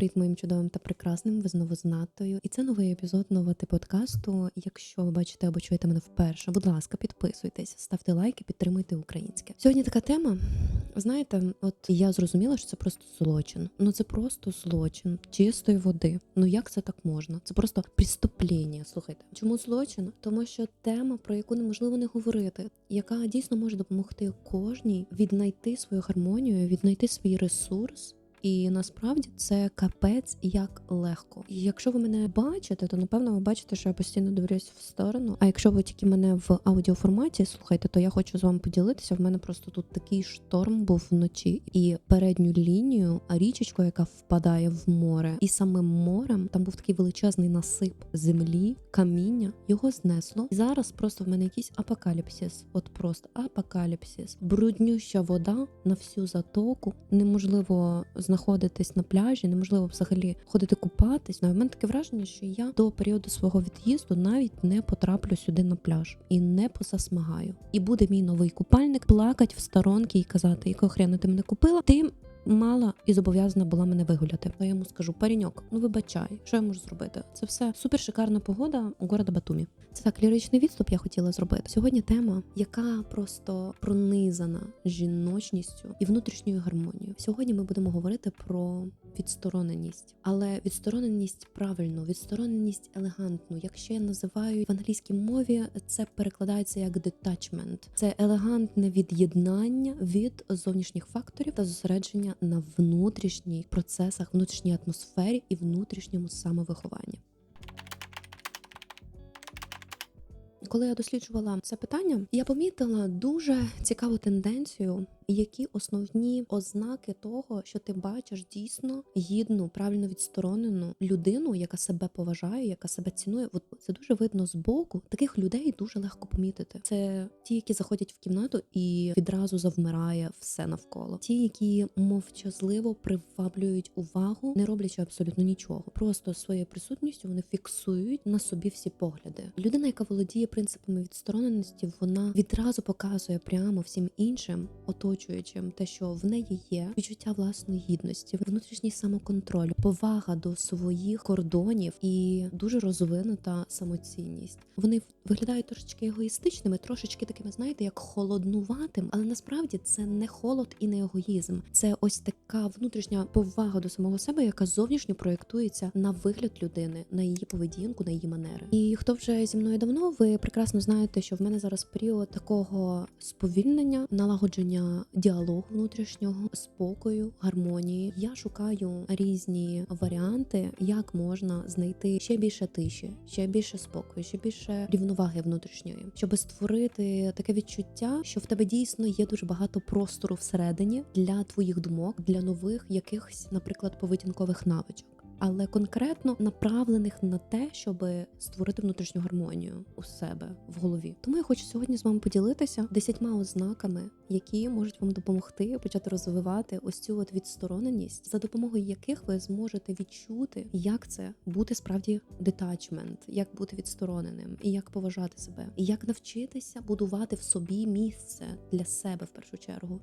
привіт моїм чудовим та прекрасним. Ви знову з Натою. І це новий епізод нового типу подкасту. Якщо ви бачите або чуєте мене вперше, будь ласка, підписуйтесь, ставте лайки, підтримуйте українське. Сьогодні така тема. Знаєте, от я зрозуміла, що це просто злочин. Ну це просто злочин чистої води. Ну як це так можна? Це просто преступлення. Слухайте, чому злочин? Тому що тема, про яку неможливо не говорити, яка дійсно може допомогти кожній віднайти свою гармонію, віднайти свій ресурс. І насправді це капець як легко. І якщо ви мене бачите, то напевно ви бачите, що я постійно дивлюсь в сторону. А якщо ви тільки мене в аудіоформаті слухаєте, то я хочу з вами поділитися. В мене просто тут такий шторм був вночі, і передню лінію, а річечку, яка впадає в море, і самим морем там був такий величезний насип землі, каміння. Його знесло. І зараз просто в мене якийсь апокаліпсис. От просто апокаліпсис. Бруднюща вода на всю затоку. Неможливо знаходитись на пляжі, неможливо взагалі ходити купатись. У мене таке враження, що я до періоду свого від'їзду навіть не потраплю сюди на пляж і не позасмагаю. І буде мій новий купальник плакать в сторонки і казати, якого хрена ти мене купила. Ти мала і зобов'язана була мене вигуляти. Я йому скажу, паріньок, ну вибачай, що я можу зробити? Це все супер шикарна погода у города Батумі. Це так ліричний відступ я хотіла зробити. Сьогодні тема, яка просто пронизана жіночністю і внутрішньою гармонією. Сьогодні ми будемо говорити про відстороненість, але відстороненість правильно, відстороненість елегантну. Якщо я називаю в англійській мові, це перекладається як detachment. Це елегантне від'єднання від зовнішніх факторів та зосередження на внутрішніх процесах, внутрішній атмосфері і внутрішньому самовихованні. Коли я досліджувала це питання, я помітила дуже цікаву тенденцію, які основні ознаки того, що ти бачиш дійсно гідну, правильно відсторонену людину, яка себе поважає, яка себе цінує. От це дуже видно з боку. Таких людей дуже легко помітити. Це ті, які заходять в кімнату і відразу завмирає все навколо. Ті, які мовчазливо приваблюють увагу, не роблячи абсолютно нічого. Просто своєю присутністю вони фіксують на собі всі погляди. Людина, яка володіє принципами відстороненості, вона відразу показує прямо всім іншим оточуючим те, що в неї є відчуття власної гідності, внутрішній самоконтроль, повага до своїх кордонів і дуже розвинута самоцінність. Вони виглядають трошечки егоїстичними, трошечки такими, знаєте, як холоднуватим, але насправді це не холод і не егоїзм. Це ось така внутрішня повага до самого себе, яка зовнішньо проєктується на вигляд людини, на її поведінку, на її манери. І хто вже зі мною давно, ви прекрасно знаєте, що в мене зараз період такого сповільнення, налагодження діалогу внутрішнього спокою, гармонії. Я шукаю різні варіанти, як можна знайти ще більше тиші, ще більше спокою, ще більше рівноваги внутрішньої, щоб створити таке відчуття, що в тебе дійсно є дуже багато простору всередині для твоїх думок, для нових якихось, наприклад, поведінкових навичок. Але конкретно направлених на те, щоб створити внутрішню гармонію у себе в голові. Тому я хочу сьогодні з вами поділитися десятьма ознаками, які можуть вам допомогти почати розвивати ось цю от відстороненість, за допомогою яких ви зможете відчути, як це бути справді детачмент, як бути відстороненим, і як поважати себе, і як навчитися будувати в собі місце для себе в першу чергу.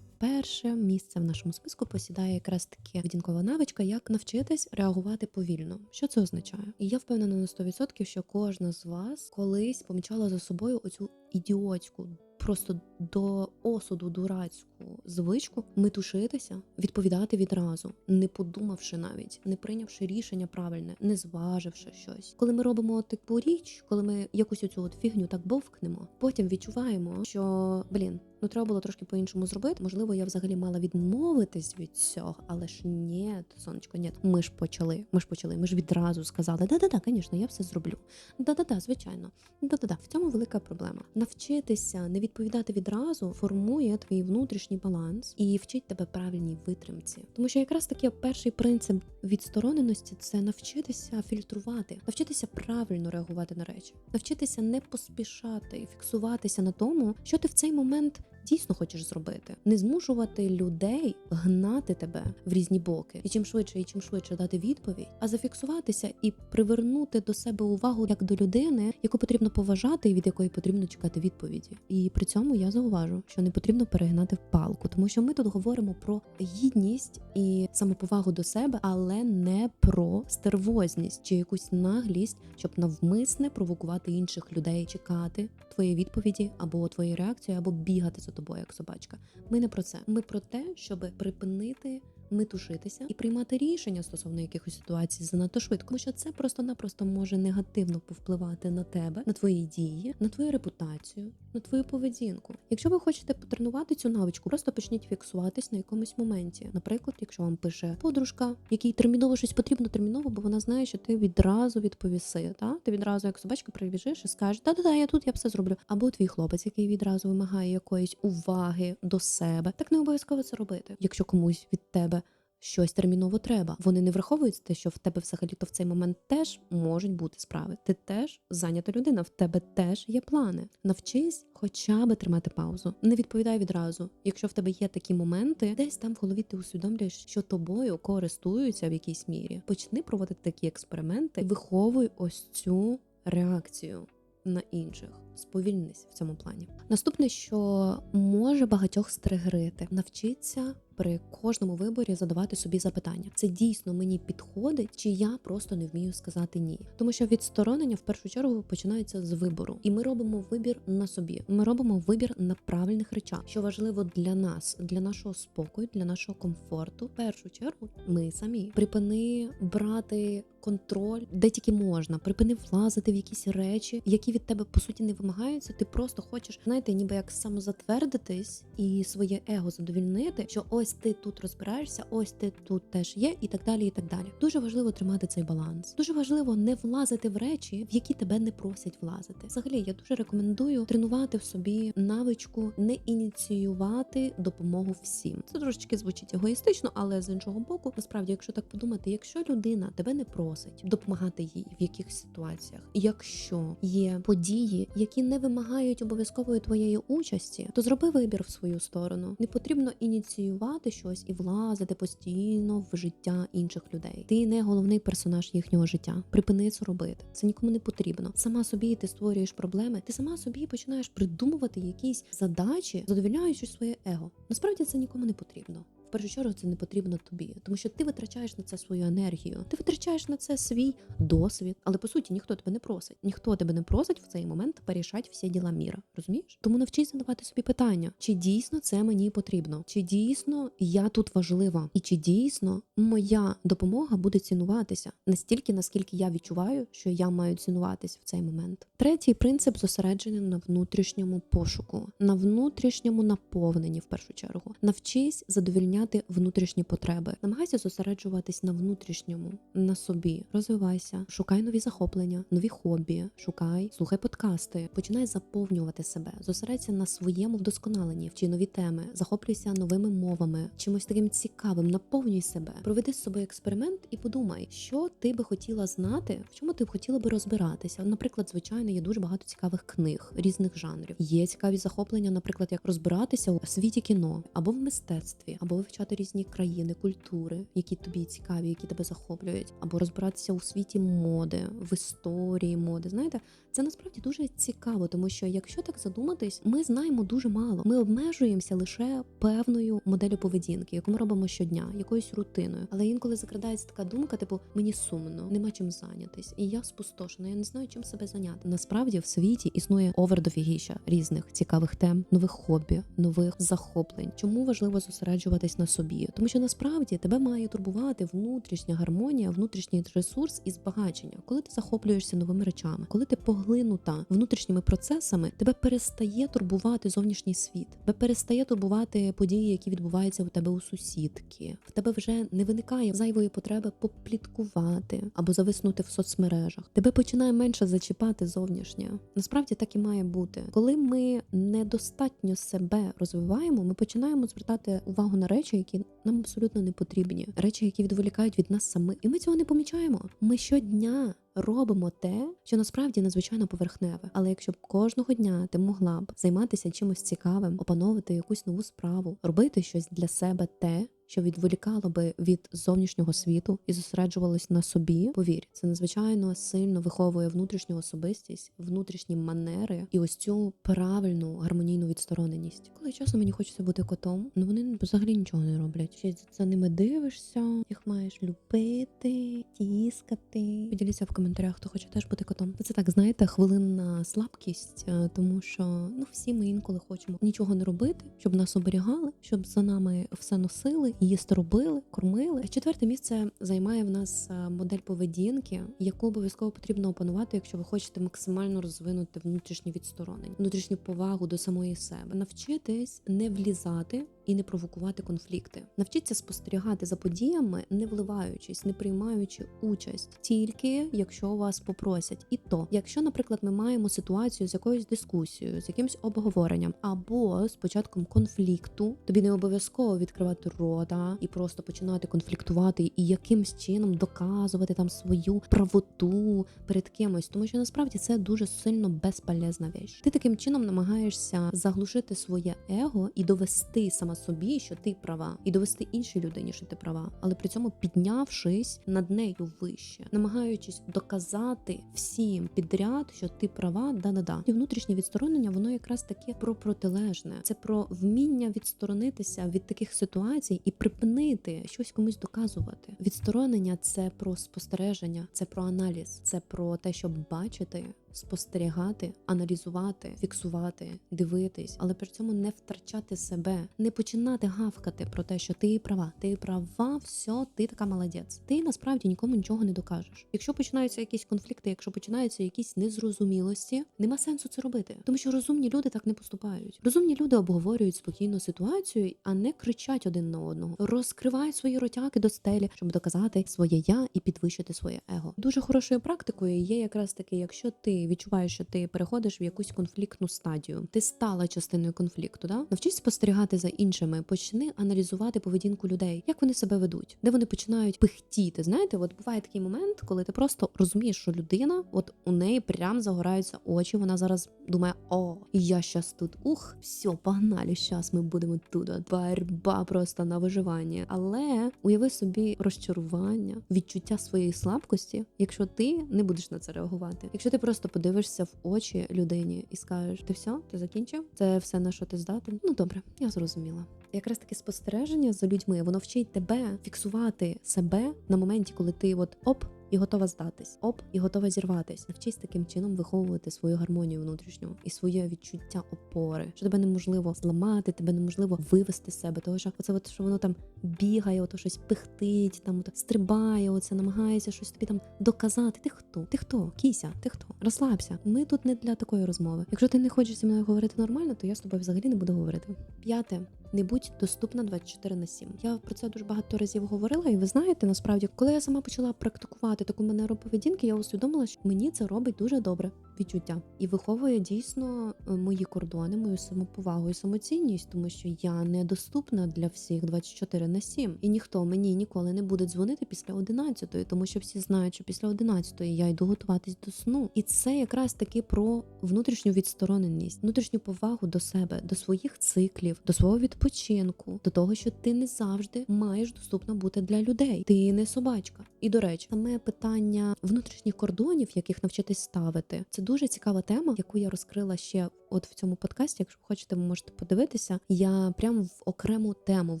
Перше місце в нашому списку посідає якраз таки поведінкова навичка, як навчитись реагувати повільно. Що це означає? І я впевнена на 100%, що кожна з вас колись помічала за собою оцю ідіотську, просто до осуду дурацьку звичку метушитися, відповідати відразу, не подумавши навіть, не прийнявши рішення правильне, не зваживши щось. Коли ми робимо таку річ, коли ми якусь оцю от фігню так бовкнемо, потім відчуваємо, що блін. Ну, треба було трошки по-іншому зробити. Можливо, я взагалі мала відмовитись від цього, але ж ні, сонечко, ні. Ми ж почали. Ми ж почали. Ми ж відразу сказали: да-да-да, звісно, я все зроблю. Да-да-да, звичайно. Да-да-да. В цьому велика проблема. Навчитися не відповідати відразу формує твій внутрішній баланс і вчить тебе правильній витримці. Тому що якраз таки перший принцип відстороненості це навчитися фільтрувати, навчитися правильно реагувати на речі, навчитися не поспішати і фіксуватися на тому, що ти в цей момент дійсно хочеш зробити. Не змушувати людей гнати тебе в різні боки, і чим швидше, і чим швидше дати відповідь, а зафіксуватися і привернути до себе увагу як до людини, яку потрібно поважати і від якої потрібно чекати відповіді. І при цьому я зауважу, що не потрібно перегинати в палку, тому що ми тут говоримо про гідність і самоповагу до себе, але не про стервозність чи якусь наглість, щоб навмисне провокувати інших людей, чекати твої відповіді або твої реакції, або бігати за тобою як собачка. Ми не про це. Ми про те, щоб припинити метушитися і приймати рішення стосовно якихось ситуацій занадто швидко, тому що це просто-напросто може негативно повпливати на тебе, на твої дії, на твою репутацію, на твою поведінку. Якщо ви хочете потренувати цю навичку, просто почніть фіксуватись на якомусь моменті. Наприклад, якщо вам пише подружка, якій терміново щось потрібно терміново, бо вона знає, що ти відразу відповіси. Та ти відразу, як собачка, прибіжиш і скажеш, та-да-да, я тут, я все зроблю. Або твій хлопець, який відразу вимагає якоїсь уваги до себе. Так не обов'язково це робити. Якщо комусь від тебе щось терміново треба. Вони не враховують те, що в тебе взагалі-то в цей момент теж можуть бути справи. Ти теж зайнята людина, в тебе теж є плани. Навчись хоча би тримати паузу. Не відповідай відразу. Якщо в тебе є такі моменти, десь там в голові ти усвідомлюєш, що тобою користуються в якійсь мірі. Почни проводити такі експерименти, виховуй ось цю реакцію. На інших сповільнись в цьому плані. Наступне, що може багатьох стригерити, навчиться при кожному виборі задавати собі запитання: це дійсно мені підходить, чи я просто не вмію сказати ні. Тому що відсторонення в першу чергу починається з вибору, і ми робимо вибір на собі. Ми робимо вибір на правильних речах, що важливо для нас, для нашого спокою, для нашого комфорту. В першу чергу ми самі припини брати. Контроль, де тільки можна, припини влазити в якісь речі, які від тебе по суті не вимагаються. Ти просто хочеш, знаєте, ніби як самозатвердитись і своє его задовільнити, що ось ти тут розбираєшся, ось ти тут теж є, і так далі. І так далі. Дуже важливо тримати цей баланс. Дуже важливо не влазити в речі, в які тебе не просять влазити. Взагалі, я дуже рекомендую тренувати в собі навичку не ініціювати допомогу всім. Це трошечки звучить егоїстично, але з іншого боку, насправді, якщо так подумати, якщо людина тебе не просить допомагати їй в якихось ситуаціях, якщо є події, які не вимагають обов'язкової твоєї участі, то зроби вибір в свою сторону. Не потрібно ініціювати щось і влазити постійно в життя інших людей. Ти не головний персонаж їхнього життя. Припини це робити. Це нікому не потрібно. Сама собі ти створюєш проблеми. Ти сама собі починаєш придумувати якісь задачі, задовільняючи своє его. Насправді це нікому не потрібно. В першу чергу це не потрібно тобі, тому що ти витрачаєш на це свою енергію, ти витрачаєш на це свій досвід, але по суті ніхто тебе не просить. Ніхто тебе не просить в цей момент порішати всі діла міра. Розумієш? Тому навчись задавати собі питання: чи дійсно це мені потрібно, чи дійсно я тут важлива, і чи дійсно моя допомога буде цінуватися настільки, наскільки я відчуваю, що я маю цінуватись в цей момент. Третій принцип зосереджений на внутрішньому пошуку, на внутрішньому наповненні в першу чергу. Навчись задовільняти внутрішні потреби. Намагайся зосереджуватись на внутрішньому, на собі. Розвивайся, шукай нові захоплення, нові хобі, шукай, слухай подкасти, починай заповнювати себе, зосередься на своєму вдосконаленні, вчи нові теми, захоплюйся новими мовами, чимось таким цікавим, наповнюй себе, проведи з собою експеримент і подумай, що ти би хотіла знати, в чому ти б хотіла би розбиратися. Наприклад, звичайно, є дуже багато цікавих книг різних жанрів. Є цікаві захоплення, наприклад, як розбиратися у світі кіно або в мистецтві, або вивчати різні країни, культури, які тобі цікаві, які тебе захоплюють, або розбиратися у світі моди, в історії моди. Знаєте, це насправді дуже цікаво, тому що якщо так задуматись, ми знаємо дуже мало. Ми обмежуємося лише певною моделлю поведінки, яку ми робимо щодня, якоюсь рутиною. Але інколи закрадається така думка, типу мені сумно, нема чим зайнятись, і я спустошена, я не знаю, чим себе зайняти. Насправді в світі існує овердофігіща різних цікавих тем, нових хобі, нових захоплень. Чому важливо зосереджуватись на собі? Тому що насправді тебе має турбувати внутрішня гармонія, внутрішній ресурс і збагачення, коли ти захоплюєшся новими речами, коли ти поглинута внутрішніми процесами, тебе перестає турбувати зовнішній світ, тебе перестає турбувати події, які відбуваються у тебе у сусідки. В тебе вже не виникає зайвої потреби попліткувати або зависнути в соцмережах. Тебе починає менше зачіпати зовнішнє. Насправді так і має бути. Коли ми недостатньо себе розвиваємо, ми починаємо звертати увагу на речі, які нам абсолютно не потрібні, речі, які відволікають від нас самих, і ми цього не помічаємо. Ми щодня робимо те, що насправді надзвичайно поверхневе. Але якщо б кожного дня ти могла б займатися чимось цікавим, опановувати якусь нову справу, робити щось для себе те. Що відволікало би від зовнішнього світу і зосереджувалось на собі, повір, це надзвичайно сильно виховує внутрішню особистість, внутрішні манери і ось цю правильну гармонійну відстороненість. Коли часом мені хочеться бути котом, ну вони взагалі нічого не роблять. Ще за ними дивишся, їх маєш любити, тіскати. Поділіться в коментарях, хто хоче теж бути котом. Це так, знаєте, хвилинна слабкість, е, тому що ну всі ми інколи хочемо нічого не робити, щоб нас оберігали, щоб за нами все носили, їсти робили, кормили. Четверте місце займає в нас е, модель поведінки, яку обов'язково потрібно опанувати, якщо ви хочете максимально розвинути внутрішнє відсторонення, внутрішню повагу до самої себе, навчитись не влізати і не провокувати конфлікти. Навчіться спостерігати за подіями, не вливаючись, не приймаючи участь, тільки якщо вас попросять. І то, якщо, наприклад, ми маємо ситуацію з якоюсь дискусією, з якимось обговоренням, або з початком конфлікту, тобі не обов'язково відкривати рота і просто починати конфліктувати і якимсь чином доказувати там свою правоту перед кимось, тому що насправді це дуже сильно безполезна вещь. Ти таким чином намагаєшся заглушити своє его і довести сама собі, що ти права, і довести іншій людині, що ти права, але при цьому піднявшись над нею вище, намагаючись доказати всім підряд, що ти права, да-да-да. І внутрішнє відсторонення, воно якраз таке про протилежне. Це про вміння відсторонитися від таких ситуацій і припинити щось комусь доказувати. Відсторонення це про спостереження, це про аналіз, це про те, щоб бачити спостерігати, аналізувати, фіксувати, дивитись, але при цьому не втрачати себе, не починати гавкати про те, що ти права, ти права, все, ти така молодець. Ти насправді нікому нічого не докажеш. Якщо починаються якісь конфлікти, якщо починаються якісь незрозумілості, нема сенсу це робити, тому що розумні люди так не поступають. Розумні люди обговорюють спокійно ситуацію, а не кричать один на одного, розкривають свої ротяки до стелі, щоб доказати своє я і підвищити своє его. Дуже хорошою практикою є якраз таки, якщо ти відчуваєш, що ти переходиш в якусь конфліктну стадію, ти стала частиною конфлікту. Да? Навчись спостерігати за іншими, почни аналізувати поведінку людей, як вони себе ведуть, де вони починають пихтіти. Знаєте, от буває такий момент, коли ти просто розумієш, що людина, от у неї прям загораються очі. Вона зараз думає: о, я щас тут, ух, все, погнали, щас ми будемо тут. Борьба просто на виживання. Але уяви собі розчарування, відчуття своєї слабкості, якщо ти не будеш на це реагувати, якщо ти просто подивишся в очі людині і скажеш: ти все, ти закінчив? Це все на що ти здатен? Ну добре, я зрозуміла. Якраз таке спостереження за людьми, воно вчить тебе фіксувати себе на моменті, коли ти от оп. І готова здатись, оп, і готова зірватись. Навчись таким чином виховувати свою гармонію внутрішню і своє відчуття опори, що тебе неможливо зламати, тебе неможливо вивести з себе. Того що оце, от що воно там бігає, ото щось пихтить, там ото стрибає, оце намагається щось тобі там доказати. Ти хто? Ти хто? Кіся, ти хто? Розслабся. Ми тут не для такої розмови. Якщо ти не хочеш зі мною говорити нормально, то я з тобою взагалі не буду говорити. П'яте. Не будь доступна 24 на 7. Я про це дуже багато разів говорила, і ви знаєте, насправді, коли я сама почала практикувати таку манеру поведінки, я усвідомила, що мені це робить дуже добре відчуття і виховує дійсно е, мої кордони, мою самоповагу і самоцінність, тому що я недоступна для всіх 24 на 7. І ніхто мені ніколи не буде дзвонити після 11, тому що всі знають, що після 11 я йду готуватись до сну. І це якраз таки про внутрішню відстороненість, внутрішню повагу до себе, до своїх циклів, до свого відпочинку, до того, що ти не завжди маєш доступно бути для людей. Ти не собачка. І до речі, саме питання внутрішніх кордонів, яких навчитись ставити, це дуже цікава тема, яку я розкрила ще от в цьому подкасті. Якщо хочете, ви можете подивитися. Я прямо в окрему тему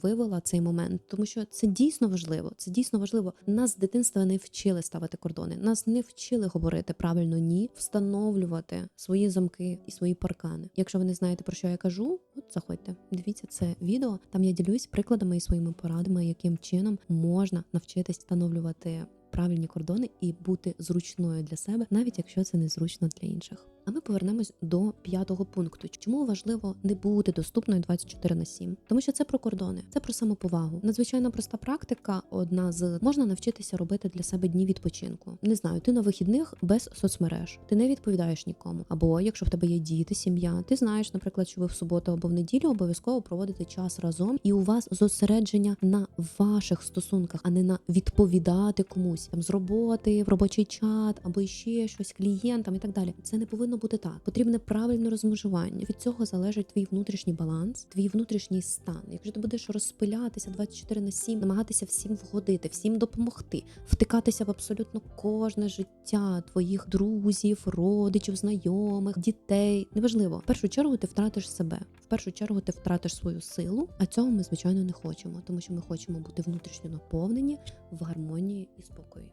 вивела цей момент, тому що це дійсно важливо. Це дійсно важливо. Нас з дитинства не вчили ставити кордони. Нас не вчили говорити правильно ні, встановлювати свої замки і свої паркани. Якщо ви не знаєте про що я кажу, от заходьте, дивіться це відео. Там я ділюсь прикладами і своїми порадами, яким чином можна навчитись встановлювати правильні кордони і бути зручною для себе, навіть якщо це незручно для інших. А ми повернемось до п'ятого пункту. Чому важливо не бути доступною 24 на 7? Тому що це про кордони, це про самоповагу. Надзвичайно проста практика. Одна з можна навчитися робити для себе дні відпочинку. Не знаю, ти на вихідних без соцмереж, ти не відповідаєш нікому. Або якщо в тебе є діти, сім'я, ти знаєш, наприклад, що ви в суботу або в неділю обов'язково проводите час разом, і у вас зосередження на ваших стосунках, а не на відповідати комусь там з роботи, в робочий чат або ще щось клієнтам і так далі. Це не повинно бути так. Потрібне правильне розмежування. Від цього залежить твій внутрішній баланс, твій внутрішній стан. Якщо ти будеш розпилятися 24 на 7, намагатися всім вгодити, всім допомогти, втикатися в абсолютно кожне життя твоїх друзів, родичів, знайомих, дітей, неважливо. В першу чергу ти втратиш себе. В першу чергу ти втратиш свою силу, а цього ми звичайно не хочемо, тому що ми хочемо бути внутрішньо наповнені в гармонії і спокої.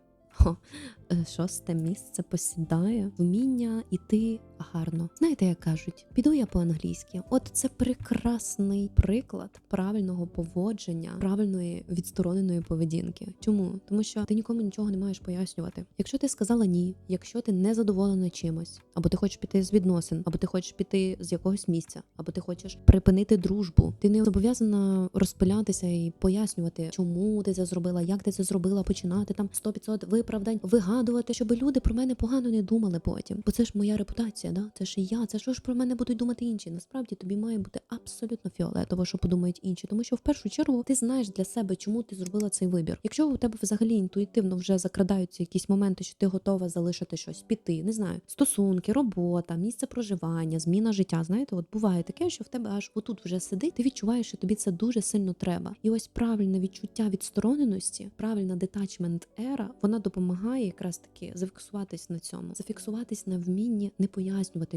Е, шосте місце посідає вміння іти гарно. Знаєте, як кажуть, піду я по-англійськи. От це прекрасний приклад правильного поводження, правильної відстороненої поведінки. Чому? Тому що ти нікому нічого не маєш пояснювати. Якщо ти сказала ні, якщо ти не задоволена чимось, або ти хочеш піти з відносин, або ти хочеш піти з якогось місця, або ти хочеш припинити дружбу, ти не зобов'язана розпилятися і пояснювати, чому ти це зробила, як ти це зробила, починати там 100-500 виправдань, вигадувати, щоб люди про мене погано не думали потім. Бо це ж моя репутація, да? Це ж я. Це що ж про мене будуть думати інші? Насправді тобі має бути абсолютно фіолетово, що подумають інші, тому що в першу чергу ти знаєш для себе, чому ти зробила цей вибір. Якщо у тебе взагалі інтуїтивно вже закрадаються якісь моменти, що ти готова залишити щось, піти, не знаю, стосунки, робота, місце проживання, зміна життя. Знаєте, от буває таке, що в тебе аж отут вже сидить, ти відчуваєш, що тобі це дуже сильно треба. І ось правильне відчуття відстороненості, правильна детачмент ера, вона допомагає якраз таки зафіксуватись на цьому, зафіксуватись на вмінні не пояснювати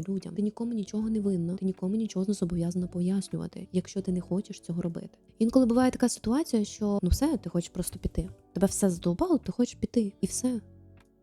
людям. Ти нікому нічого не винна, ти нікому нічого не зобов'язана пояснювати, якщо ти не хочеш цього робити. Інколи буває така ситуація, що ну все, ти хочеш просто піти. Тебе все задовбало, ти хочеш піти, і все.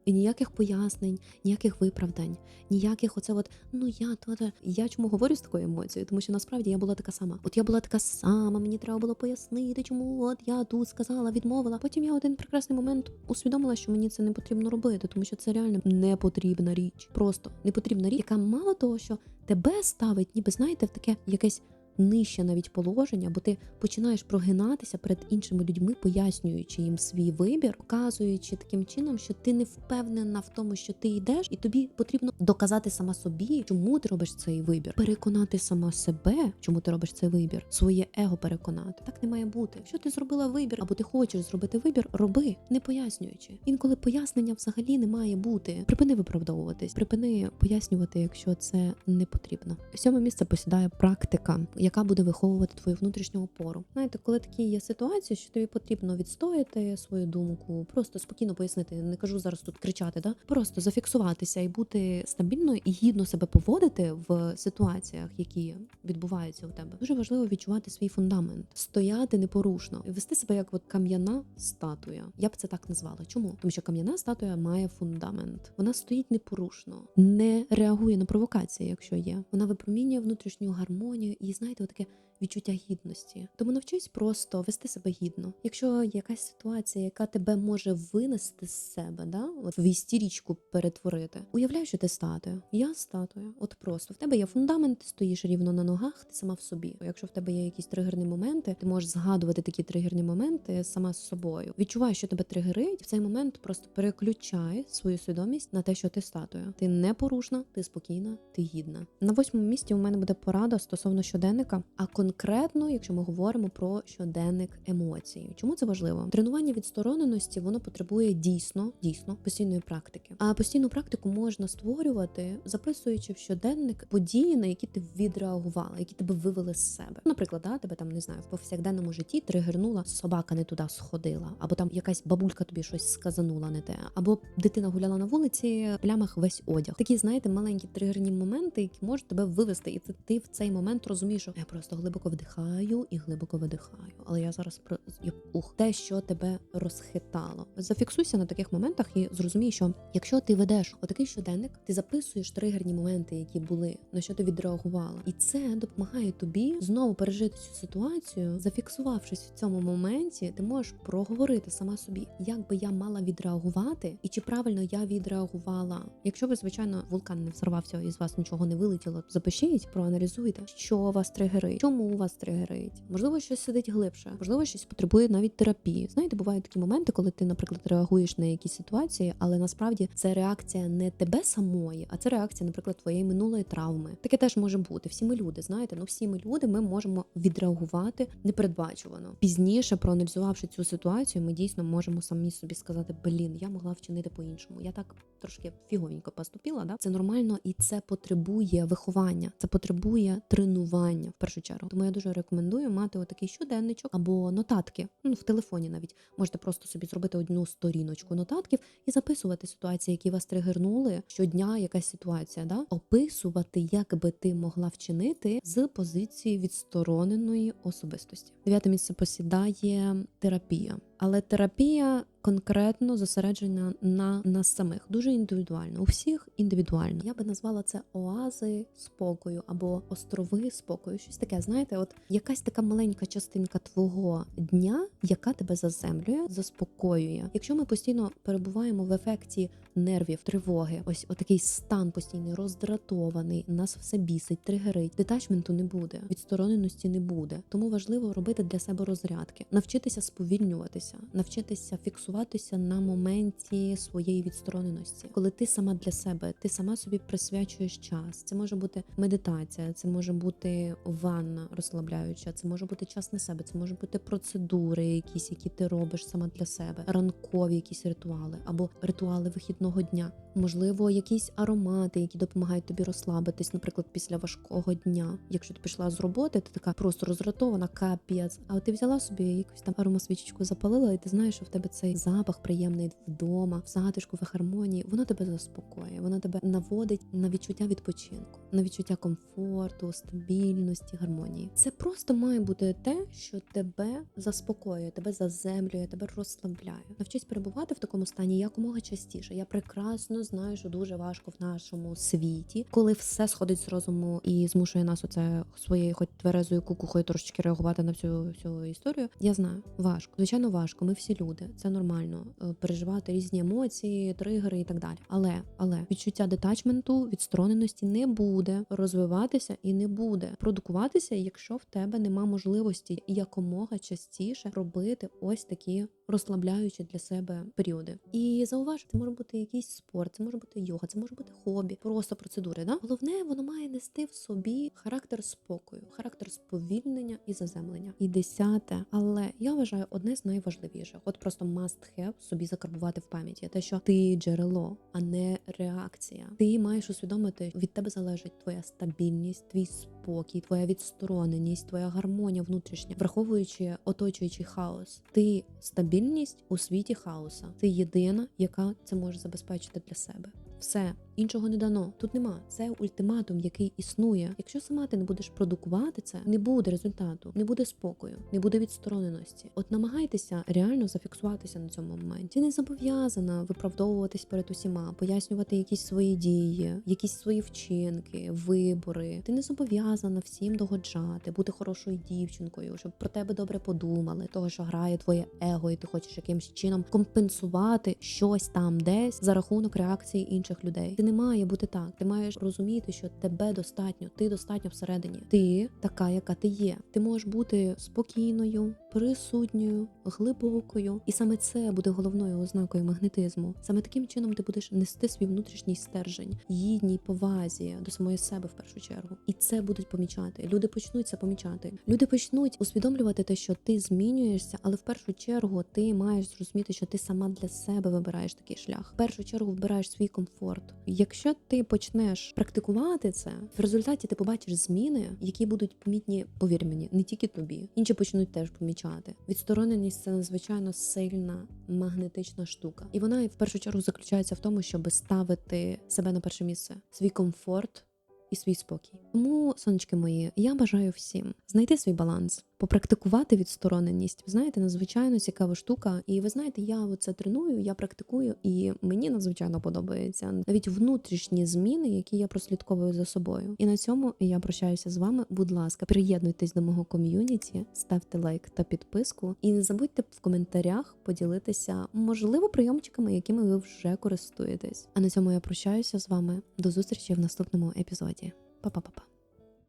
І ніяких пояснень, ніяких виправдань, ніяких оце от ну я то я чому говорю з такою емоцією, тому що насправді я була така сама. От я була така сама, мені треба було пояснити, чому от я тут сказала, відмовила. Потім я один прекрасний момент усвідомила, що мені це не потрібно робити, тому що це реально не потрібна річ. Просто не потрібна річ, яка мало того, що тебе ставить, ніби знаєте, в таке якесь нижче навіть положення, бо ти починаєш прогинатися перед іншими людьми, пояснюючи їм свій вибір, показуючи таким чином, що ти не впевнена в тому, що ти йдеш, і тобі потрібно доказати сама собі, чому ти робиш цей вибір, переконати сама себе, чому ти робиш цей вибір, своє его переконати. Так не має бути. Якщо ти зробила вибір, або ти хочеш зробити вибір, роби, не пояснюючи. Інколи пояснення взагалі не має бути. Припини виправдовуватись, припини пояснювати, якщо це не потрібно. Сьоме місце посідає практика яка буде виховувати твою внутрішню опору. Знаєте, коли такі є ситуації, що тобі потрібно відстояти свою думку, просто спокійно пояснити, не кажу зараз тут кричати, да просто зафіксуватися і бути стабільною і гідно себе поводити в ситуаціях, які відбуваються у тебе. Дуже важливо відчувати свій фундамент, стояти непорушно і вести себе як от кам'яна статуя. Я б це так назвала. Чому? Тому що кам'яна статуя має фундамент. Вона стоїть непорушно, не реагує на провокації, якщо є. Вона випромінює внутрішню гармонію і знаєте, таке відчуття гідності. Тому навчись просто вести себе гідно. Якщо якась ситуація, яка тебе може винести з себе, да, от в істерічку перетворити, уявляй, що ти статуя. Я статуя. От просто в тебе є фундамент, ти стоїш рівно на ногах, ти сама в собі. Якщо в тебе є якісь тригерні моменти, ти можеш згадувати такі тригерні моменти сама з собою. Відчувай, що тебе тригерить, в цей момент просто переключай свою свідомість на те, що ти статуя. Ти непорушна, ти спокійна, ти гідна. На восьмому місці у мене буде порада стосовно щоденника. А конкретно, якщо ми говоримо про щоденник емоцій, чому це важливо? Тренування відстороненості воно потребує дійсно, дійсно постійної практики. А постійну практику можна створювати, записуючи в щоденник події, на які ти відреагувала, які тебе вивели з себе. Наприклад, да, тебе там не знаю, в повсякденному житті тригернула собака не туди сходила, або там якась бабулька тобі щось сказанула не те, або дитина гуляла на вулиці, плямах весь одяг. Такі, знаєте, маленькі тригерні моменти, які можуть тебе вивести, і це ти в цей момент розумієш, що я просто глибоко глибоко вдихаю і глибоко видихаю. Але я зараз про ух, те, що тебе розхитало. Зафіксуйся на таких моментах і зрозумій, що якщо ти ведеш отакий щоденник, ти записуєш тригерні моменти, які були, на що ти відреагувала, і це допомагає тобі знову пережити цю ситуацію, зафіксувавшись в цьому моменті, ти можеш проговорити сама собі, як би я мала відреагувати, і чи правильно я відреагувала. Якщо ви, звичайно, вулкан не взорвався і з вас нічого не вилетіло, запишіть, проаналізуйте, що вас тригерить, чому вас тригерить. Можливо, щось сидить глибше, можливо, щось потребує навіть терапії. Знаєте, бувають такі моменти, коли ти, наприклад, реагуєш на якісь ситуації, але насправді це реакція не тебе самої, а це реакція, наприклад, твоєї минулої травми. Таке теж може бути. Всі ми люди, знаєте, ну всі ми люди, ми можемо відреагувати непередбачувано. Пізніше, проаналізувавши цю ситуацію, ми дійсно можемо самі собі сказати: блін, я могла вчинити по-іншому. Я так трошки фіговенько поступила. Да? Це нормально і це потребує виховання, це потребує тренування в першу чергу. Тому я дуже рекомендую мати отакий щоденничок або нотатки. Ну в телефоні навіть можете просто собі зробити одну сторіночку нотатків і записувати ситуації, які вас тригернули щодня. Якась ситуація, да описувати, як би ти могла вчинити з позиції відстороненої особистості. Дев'яте місце посідає терапія, але терапія конкретно зосереджена на нас самих, дуже індивідуально. У всіх індивідуально. Я би назвала це оази спокою або острови спокою. Щось таке, знаєте, от якась така маленька частинка твого дня, яка тебе заземлює, заспокоює. Якщо ми постійно перебуваємо в ефекті нервів, тривоги, ось отакий стан постійний роздратований, нас все бісить, тригерить. Детачменту не буде, відстороненості не буде. Тому важливо робити для себе розрядки, навчитися сповільнюватися, навчитися фіксуватися на моменті своєї відстороненості, коли ти сама для себе, ти сама собі присвячуєш час. Це може бути медитація, це може бути ванна розслабляюча, це може бути час на себе, це може бути процедури, якісь, які ти робиш сама для себе, ранкові якісь ритуали або ритуали вихідного дня. Можливо, якісь аромати, які допомагають тобі розслабитись, наприклад, після важкого дня. Якщо ти пішла з роботи, ти така просто роздратована, капець. А ти взяла собі якусь там аромасвічечку, запалила, і ти знаєш, що в тебе цей запах приємний вдома, в затишку, в гармонії. Воно тебе заспокоює, воно тебе наводить на відчуття відпочинку, на відчуття комфорту, стабільності, гармонії. Це просто має бути те, що тебе заспокоює, тебе заземлює, тебе розслабляє. Навчись перебувати в такому стані якомога частіше. Я прекрасно знаю, що дуже важко в нашому світі, коли все сходить з розуму і змушує нас оце своєю, хоч тверезою кукухою трошечки реагувати на всю всю історію. Я знаю, важко. Звичайно, важко. Ми всі люди. Це нормально е, переживати різні емоції, тригери і так далі. Але але відчуття детачменту, відстороненості не буде розвиватися і не буде продукуватися, якщо в тебе нема можливості якомога частіше робити ось такі розслабляючі для себе періоди. І зауваж, це може бути якийсь спорт, це може бути йога, це може бути хобі, просто процедури. Да? Головне, воно має нести в собі характер спокою, характер сповільнення і заземлення. І десяте, але я вважаю одне з найважливіших. От просто must have собі закарбувати в пам'яті. Те, що ти джерело, а не реакція. Ти маєш усвідомити, від тебе залежить твоя стабільність, твій спокій, твоя відстороненість, твоя гармонія внутрішня, враховуючи оточуючий хаос. Ти стабільність у світі хаоса. Ти єдина, яка це може забезпечити для себе. Все іншого не дано. Тут нема. Це ультиматум, який існує. Якщо сама ти не будеш продукувати це, не буде результату, не буде спокою, не буде відстороненості. От намагайтеся реально зафіксуватися на цьому моменті. Ти не зобов'язана виправдовуватись перед усіма, пояснювати якісь свої дії, якісь свої вчинки, вибори. Ти не зобов'язана всім догоджати, бути хорошою дівчинкою, щоб про тебе добре подумали, того, що грає твоє его, і ти хочеш якимось чином компенсувати щось там десь за рахунок реакції інших людей. Ти не має бути так. Ти маєш розуміти, що тебе достатньо, ти достатньо всередині. Ти така, яка ти є. Ти можеш бути спокійною, присутньою, глибокою, і саме це буде головною ознакою магнетизму. Саме таким чином ти будеш нести свій внутрішній стержень, гідній повазі до самої себе в першу чергу. І це будуть помічати. Люди почнуть це помічати. Люди почнуть усвідомлювати те, що ти змінюєшся, але в першу чергу ти маєш зрозуміти, що ти сама для себе вибираєш такий шлях. В першу чергу вибираєш свій комфорт. Якщо ти почнеш практикувати це, в результаті ти побачиш зміни, які будуть помітні, повір мені, не тільки тобі. Інші почнуть теж помічати. Відстороненість це надзвичайно сильна магнетична штука, і вона в першу чергу заключається в тому, щоб ставити себе на перше місце, свій комфорт. і свій спокій. Тому, сонечки мої, я бажаю всім знайти свій баланс, попрактикувати відстороненість. Ви знаєте, надзвичайно цікава штука. І ви знаєте, я це треную, я практикую, і мені надзвичайно подобається навіть внутрішні зміни, які я прослідковую за собою. І на цьому я прощаюся з вами. Будь ласка, приєднуйтесь до мого ком'юніті, ставте лайк та підписку, і не забудьте в коментарях поділитися, можливо, прийомчиками, якими ви вже користуєтесь. А на цьому я прощаюся з вами. До зустрічі в наступному епізоді. Па-па-па-па.